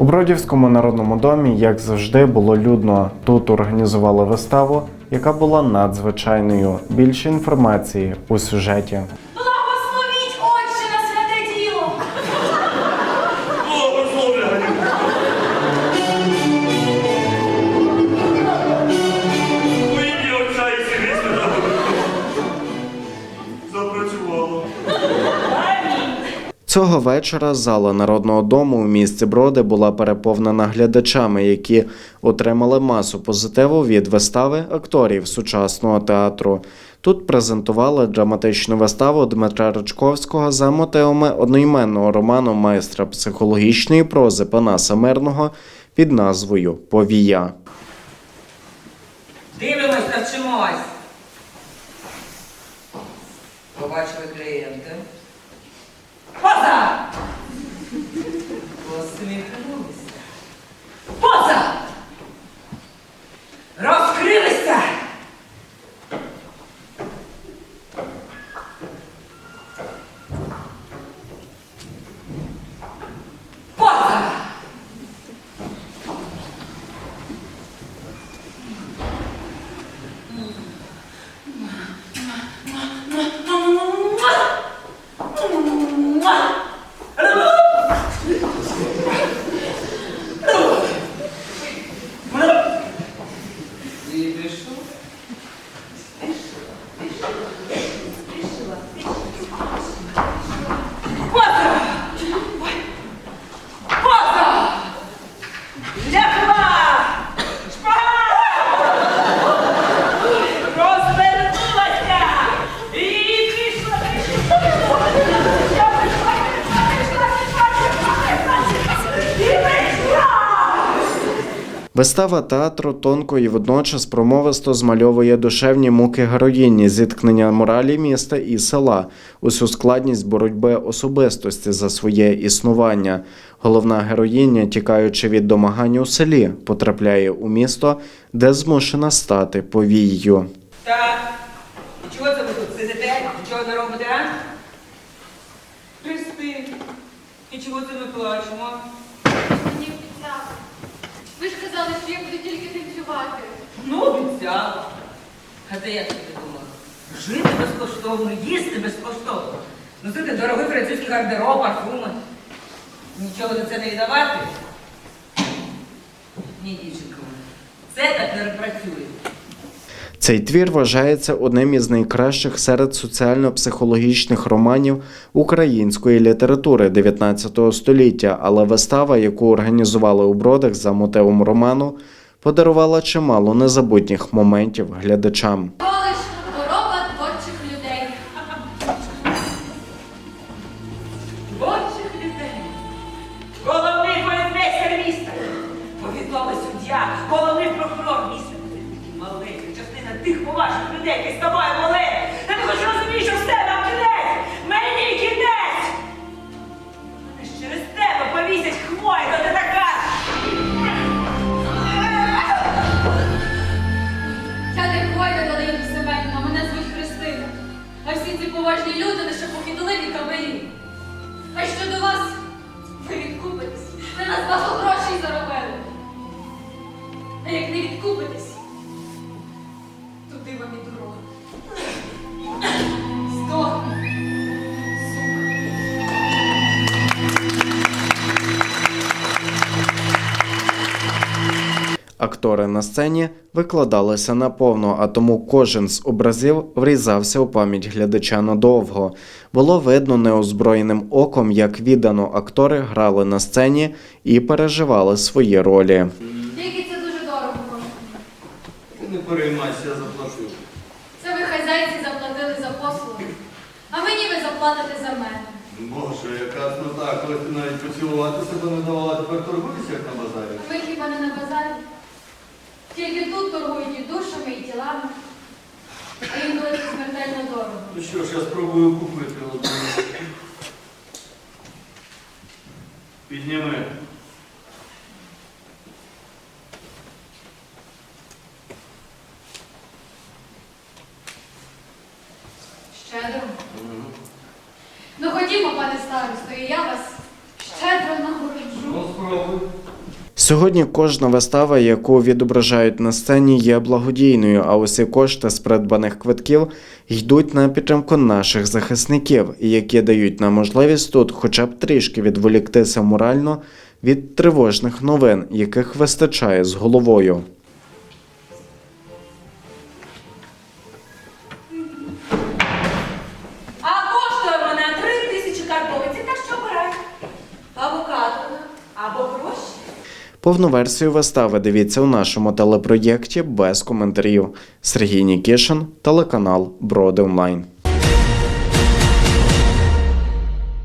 У Бродівському народному домі, як завжди, було людно. Тут організували виставу, яка була надзвичайною. Більше інформації у сюжеті. Цього вечора зала народного дому у місті Броди була переповнена глядачами, які отримали масу позитиву від вистави акторів сучасного театру. Тут презентували драматичну виставу Дмитра Рачковського за мотивами одноіменного роману майстра психологічної прози Панаса Мирного під назвою Повія. Дивимось, навчимось. Побачили клієнти. おすすめ不可能です。Вистава театру тонко і водночас промовисто змальовує душевні муки героїні, зіткнення моралі міста і села, усю складність боротьби особистості за своє існування. Головна героїня, тікаючи від домагань у селі, потрапляє у місто, де змушена стати повією. Так. Чого це ви тут сидите? Нічого не робите, а? Христи. І чого це ми плачемо? Мені обіцяли. Ви ж казали, що я буду тільки танцювати. Ну, обіцяла. А ти як собі думала? Жити безкоштовно, їсти безкоштовно. Носити дорогий французький гардероб, парфуми. Нічого за це не віддавати? Ні, дівчинко. Це так не працює. Цей твір вважається одним із найкращих серед соціально-психологічних романів української літератури 19 століття, але вистава, яку організували у Бродах за мотивом роману, подарувала чимало незабутніх моментів глядачам. якийсь давай, мале. Актори на сцені викладалися наповно, а тому кожен з образів врізався у пам'ять глядача надовго. Було видно неозброєним оком, як віддано актори грали на сцені і переживали свої ролі. Тільки це дуже дорого коштує. Не переймайся, я заплачу. Це ви хазяйці заплатили за послуги, а мені ви заплатите за мене. Боже, яка цнота, коли ти навіть поцілувати себе не давала, тепер торгуєшся, як на базарі. Ви хіба не на базарі? Тільки тут торгують і душами, і тілами. А інколи це смертельно дорого. Ну що ж, я спробую купити одну. Підніми. Щедро. Ну ходімо, пане старосто, і я вас щедро нагороджу. Ну, спробуй. Сьогодні кожна вистава, яку відображають на сцені, є благодійною, а усі кошти з придбаних квитків йдуть на підтримку наших захисників, які дають нам можливість тут хоча б трішки відволіктися морально від тривожних новин, яких вистачає з головою. Повну версію вистави дивіться у нашому телепроєкті без коментарів. Сергій Нікішин, телеканал Броди Онлайн.